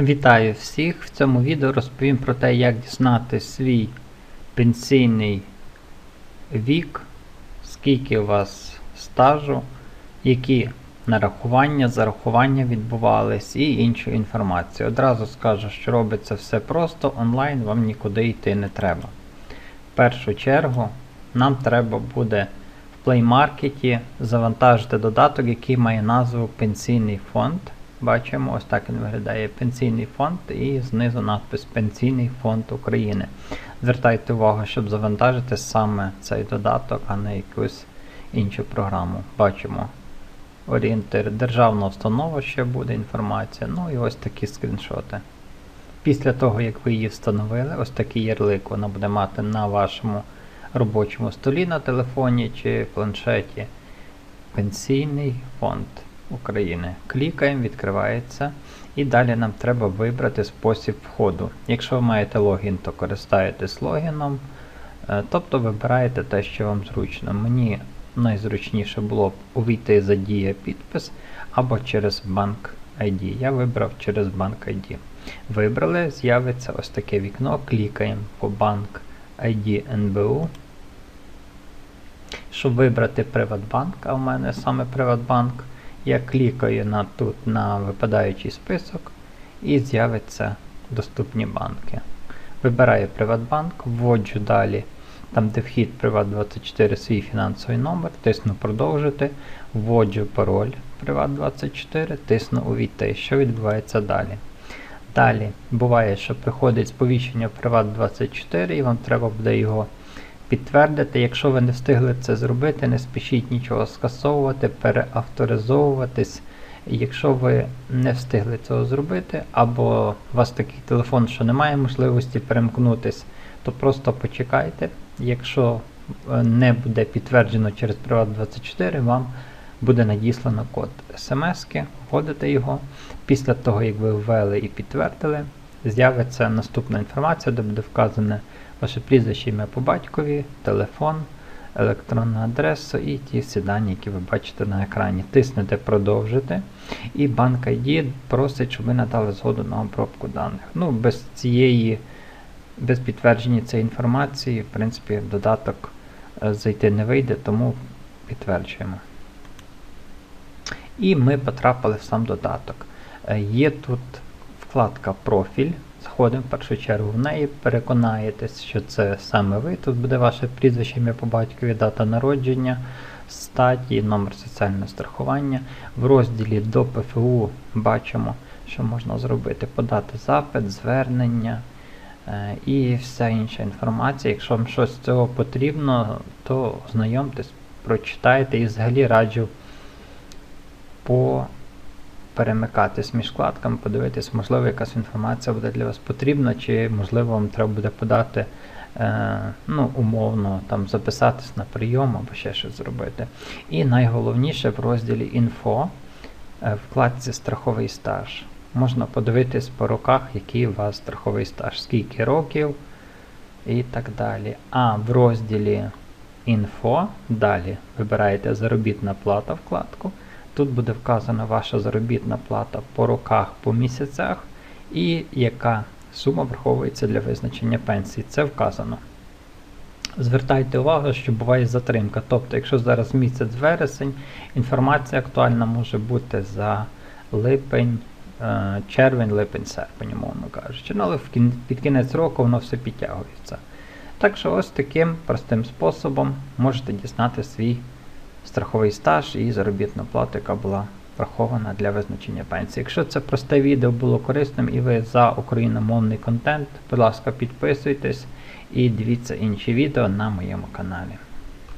Вітаю всіх! В цьому відео розповім про те, як дізнати свій пенсійний вік, скільки у вас стажу, які нарахування, зарахування відбувались і іншу інформацію. Одразу скажу, що робиться все просто, онлайн вам нікуди йти не треба. В першу чергу нам треба буде в Play Market завантажити додаток, який має назву Пенсійний фонд. Бачимо, ось так він виглядає Пенсійний фонд і знизу надпис Пенсійний фонд України. Звертайте увагу, щоб завантажити саме цей додаток, а не якусь іншу програму. Бачимо орієнтир державна установа, ще буде інформація. Ну і ось такі скріншоти. Після того, як ви її встановили, ось такий ярлик вона буде мати на вашому робочому столі на телефоні чи планшеті. Пенсійний фонд. України. Клікаємо, відкривається. І далі нам треба вибрати спосіб входу. Якщо ви маєте логін, то користаєтесь логіном. Е, тобто вибираєте те, що вам зручно. Мені найзручніше було б увійти за дія підпис або через банк ID. Я вибрав через банк ID. Вибрали, з'явиться ось таке вікно. Клікаємо по банк ID НБУ. Щоб вибрати Приватбанк, а в мене саме Приватбанк. Я клікаю на тут на випадаючий список і з'явиться доступні банки. Вибираю Приватбанк, вводжу далі, там де вхід Приват24 свій фінансовий номер, тисну продовжити, вводжу пароль Приват24, тисну увійти. Що відбувається далі? Далі буває, що приходить сповіщення Приват24 і вам треба буде його підтвердити. Якщо ви не встигли це зробити, не спішіть нічого скасовувати, переавторизовуватись. Якщо ви не встигли цього зробити, або у вас такий телефон, що немає можливості перемкнутись, то просто почекайте. Якщо е, не буде підтверджено через Privat24, вам буде надіслано код смс-ки, вводите його. Після того, як ви ввели і підтвердили, з'явиться наступна інформація, де буде вказане ваше прізвище ім'я по батькові, телефон, електронну адресу і ті всі дані, які ви бачите на екрані. Тиснете продовжити. І банк ID просить, щоб ви надали згоду на обробку даних. Ну, Без цієї, без підтвердження цієї інформації, в принципі, додаток е, зайти не вийде, тому підтверджуємо. І ми потрапили в сам додаток. Е, є тут вкладка Профіль. Заходимо в першу чергу в неї, переконаєтесь, що це саме ви. Тут буде ваше прізвище, ім'я по батькові, дата народження, статі, номер соціального страхування. В розділі до ПФУ бачимо, що можна зробити: подати запит, звернення е, і вся інша інформація. Якщо вам щось з цього потрібно, то ознайомтесь, прочитайте і взагалі раджу по перемикатись між вкладками, подивитись, можливо, якась інформація буде для вас потрібна, чи можливо вам треба буде подати, е, ну, умовно, там записатись на прийом або ще щось зробити. І найголовніше в розділі інфо е, вкладці страховий стаж. Можна подивитись по роках, який у вас страховий стаж, скільки років і так далі. А в розділі інфо далі вибираєте заробітна плата вкладку. Тут буде вказана ваша заробітна плата по роках, по місяцях і яка сума враховується для визначення пенсії. Це вказано. Звертайте увагу, що буває затримка. Тобто, якщо зараз місяць вересень, інформація актуальна може бути за липень, е, червень, липень, серпень, умовно кажучи. Ну, але під кінець року воно все підтягується. Так що ось таким простим способом можете дізнати свій страховий стаж і заробітну плату, яка була врахована для визначення пенсії. Якщо це просте відео було корисним і ви за україномовний контент, будь ласка, підписуйтесь і дивіться інші відео на моєму каналі.